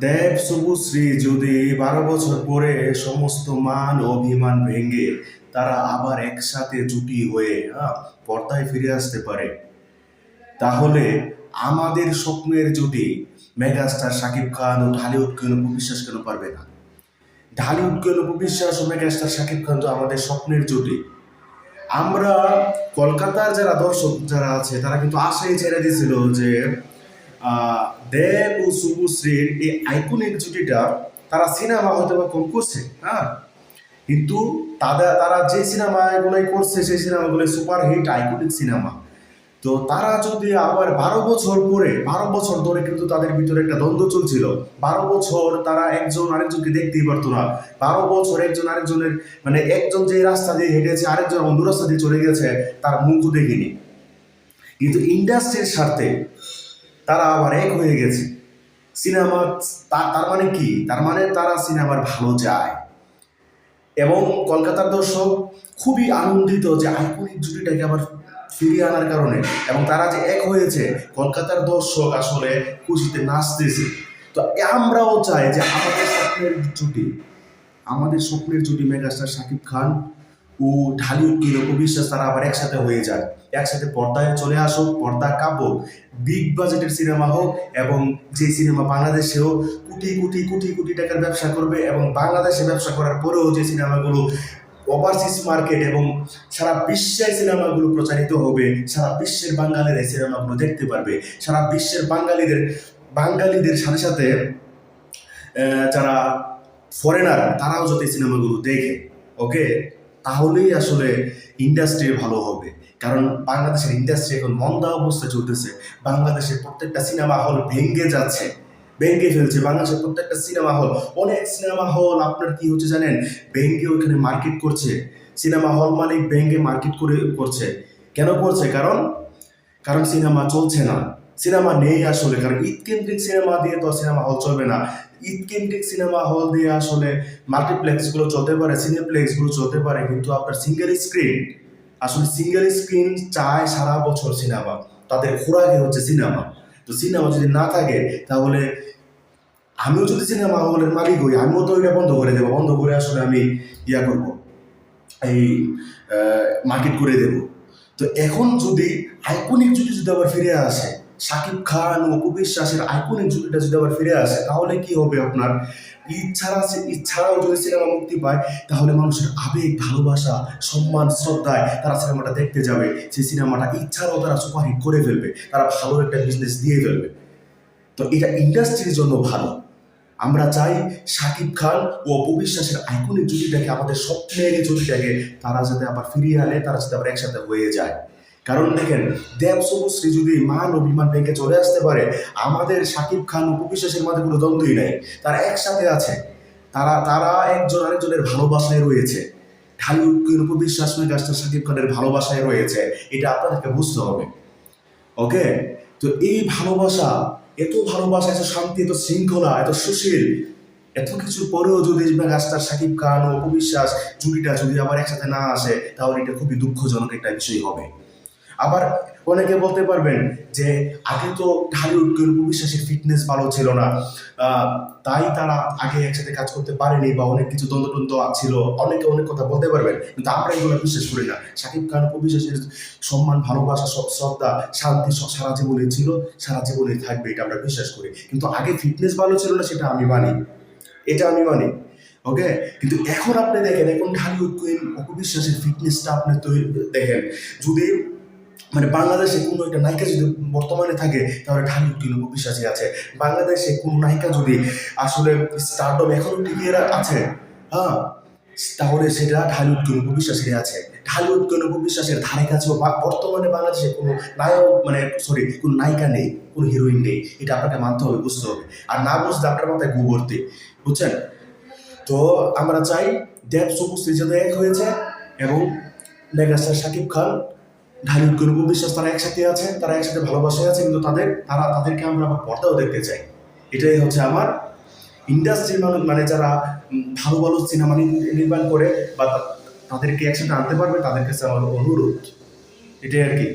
দেব শুভশ্রী যদি বারো বছর পরে সমস্ত মান অভিমান ভেঙে তারা আবার একসাথে জুটি হয়ে হ্যাঁ পর্দায় ফিরে আসতে পারে। তাহলে আমাদের স্বপ্নের জুটি মেগাস্টার শাকিব খান ও ঢালিউড কেন বিশ্বাস কেন পারবে না? ঢালিউড কেন বিশ্বাস ও মেগাস্টার শাকিব খান তো আমাদের স্বপ্নের জুটি। আমরা কলকাতার যারা দর্শক যারা আছে, তারা কিন্তু আশাই ছেড়ে দিয়েছিল যে দেব ও শুভশ্রীর এই আইকনিক জুটিটা তারা সিনেমা হয়তো বা কম করছে হ্যাঁ? কিন্তু তাদের, তারা যে সিনেমাগুলোই করছে, সেই সিনেমাগুলো সুপার হিট আইকনিক সিনেমা তো তারা যদি আবার বারো বছর পরে, বারো বছর ধরে কিন্তু তাদের ভিতরে একটা দ্বন্দ্ব চলছিল। বারো বছর তারা একজন আরেকজনকে দেখতেই পারতো না। বারো বছর একজন আরেকজনের মানে একজন যে রাস্তা দিয়ে হেঁটেছে, আরেকজন অন্য রাস্তা দিয়ে চলে গেছে, তার মুখ দেখিনি। কিন্তু ইন্ডাস্ট্রির স্বার্থে তারা আবার এক হয়ে গেছে। সিনেমা তার মানে কি? তার মানে তারা সিনেমার ভালো যায়। এবং কলকাতার দর্শক খুবই আনন্দিত যে আইকনিক জুটিটাকে আবার ফিরিয়ে আনার কারণে এবং তারা যে এক হয়েছে, কলকাতার দর্শক আসলে খুশিতে নাচতেছে। তো আমরাও চাই যে আমাদের স্বপ্নের জুটি, আমাদের স্বপ্নের জুটি মেগাস্টার শাকিব খান ও ঢালিউড কি বিশ্বাস তারা আবার একসাথে হয়ে যায় একসাথে পর্দায় চলে আসুক, পর্দা কাঁপুক বিগ বাজেটের সিনেমা হোক এবং যে সিনেমা বাংলাদেশেও কোটি কোটি কোটি কোটি টাকার ব্যবসা করবে এবং বাংলাদেশে ব্যবসা করার পরেও যে সিনেমাগুলো ওভারসিজ মার্কেট এবং সারা বিশ্বের সিনেমাগুলো প্রচারিত হবে, সারা বিশ্বের বাঙালির এই সিনেমাগুলো দেখতে পারবে। সারা বিশ্বের বাঙালিদের বাঙালিদের সাথে সাথে যারা ফরেনার তারাও যাতে সিনেমাগুলো দেখে ওকে তাহলেই আসলে ইন্ডাস্ট্রি ভালো হবে। কারণ বাংলাদেশের ইন্ডাস্ট্রি এখন মন্দা অবস্থা চলতেছে। বাংলাদেশের প্রত্যেকটা সিনেমা হল ভেঙে যাচ্ছে। ভেঙে ফেলছে। বাংলাদেশের প্রত্যেকটা সিনেমা হল অনেক সিনেমা হল আপনার কি হচ্ছে জানেন? ভেঙে ওইখানে মার্কেট করছে। সিনেমা হল মালিক ভেঙে মার্কেট করে করছে। কেন করছে? কারণ কারণ সিনেমা চলছে না। সিনেমা নেই আসলে, কারণ ঈদ কেন্দ্রিক সিনেমা দিয়ে তো সিনেমা হল চলবে না। ঈদ কেন্দ্রিক সিনেমা হল দিয়ে আসলে মাল্টিপ্লেক্সগুলো চলতে পারে, সিনেপ্লেক্সগুলো চলতে পারে, কিন্তু আপনার সিঙ্গেল স্ক্রিন আসলে সিঙ্গেল স্ক্রিন চায় সারা বছর সিনেমা তাদের খোরাকে হচ্ছে সিনেমা। তো সিনেমা যদি না থাকে, তাহলে আমিও যদি সিনেমা হলের মালিক হই, আমিও তো এটা বন্ধ করে দেবো, বন্ধ করে আসলে আমি ইয়া করব, এই মার্কেট করে দেব। তো এখন যদি আইকনিক যদি যদি আবার ফিরে আসে শাকিব খান ও বিশ্বাসের আইকনিক জুটিটা যদি আবার ফিরে আসে, তাহলে কি হবে আপনার? ইচ্ছারা ইচ্ছারাও যদি সিনেমা মুক্তি পায়, তাহলে মানুষের আবেগ, ভালোবাসা, সম্মান, শ্রদ্ধায় তারা সিনেমাটা দেখতে যাবে। সেই সিনেমাটা ইচ্ছারাও তারা সুপারহিট করে ফেলবে, তারা ভালো একটা বিজনেস দিয়ে ফেলবে। তো এটা ইন্ডাস্ট্রির জন্য ভালো। আমরা চাই শাকিব খান ও অপবিশ্বাসের আইকনিক জুটিটাকে, আমাদের স্বপ্নের জুটিটাকে তারা যাতে আবার ফিরিয়ে আনে, তারা যাতে আবার একসাথে হয়ে যায়। কারণ দেখেন, দেব শুভশ্রী যদি মান অভিমান বিমান চলে আসতে পারে, আমাদের শাকিব খান ও অপবিশ্বাসের মধ্যে কোনো দ্বন্দ্বই নাই। তারা একসাথে আছে। তারা তারা একজন আরেকজনের ভালোবাসায় রয়েছে। ঢালিউড কুইন উপবিশ্বাস মেগাস্টার শাকিব খানের ভালোবাসায় রয়েছে। এটা আপনাদেরকে বুঝতে হবে। ওকে? তো এই ভালোবাসা, এত ভালোবাসা, এত শান্তি, এত শৃঙ্খলা, এত সুশীল, এত কিছুর পরেও যদি মেগাস্টার শাকিব খান ও অপবিশ্বাস জুটিটা যদি আবার একসাথে না আসে, তাহলে এটা খুবই দুঃখজনক একটা বিষয় হবে। আবার অনেকে বলতে পারবেন যে আগে তো ঢালিউড কেউ বিশ্বাসের ফিটনেস ভালো ছিল না। তাই তারা আগে একসাথে কাজ করতে পারেনি বা অনেক কিছু দ্বন্দ্ব টন্দ্ব ছিল। অনেকে অনেক কথা বলতে পারবেন, কিন্তু আমরা এগুলো বিশ্বাস করি না। শাকিব খান বিশ্বাসের সম্মান, ভালোবাসা সব শ্রদ্ধা, শান্তি সব সারা জীবনে ছিল, সারা জীবনে থাকবে, এটা আমরা বিশ্বাস করি। কিন্তু আগে ফিটনেস ভালো ছিল না, সেটা আমি মানি। এটা আমি মানি ওকে কিন্তু এখন আপনি দেখেন, এখন ঢালিউড কুইন অপবিশ্বাসের ফিটনেসটা আপনি তৈরি দেখেন, যদি মানে বাংলাদেশে কোনো একটা নায়িকা যদি বর্তমানে থাকে, তাহলে ঢালিউড কুইন অপবিশ্বাসী আছে। বাংলাদেশে কোনো নায়িকা যদি আসলে স্টারডম এখনও টিকিয়ে আছে হ্যাঁ তাহলে সেটা ঢালিউড কুইন অপবিশ্বাসেরই আছে। ঢালিউড কুইন অপবিশ্বাসের ধারে কাছেও বর্তমানে বাংলাদেশে কোনো নায়ক মানে সরি কোনো নায়িকা নেই, কোনো হিরোইন নেই, এটা আপনাকে মানতে হবে, বুঝতে হবে। আর না বুঝতে আপনার মাথায় গুবর্তি বুঝছেন? তো আমরা চাই দেব সবুজ এক হয়েছে এবং মেগাস্টার শাকিব খান ঢালিউড গরিব বিশ্বাস তারা একসাথে আছে, তারা একসাথে ভালোবাসায় আছে, কিন্তু তাদের, তারা, তাদেরকে আমরা আমার পর্দাও দেখতে চাই। এটাই হচ্ছে আমার ইন্ডাস্ট্রির মানুষ মানে যারা ভালো ভালো সিনেমা নির্মাণ করে বা তাদেরকে একসাথে আনতে পারবে তাদের কাছে আমার অনুরোধ। এটাই আর কি।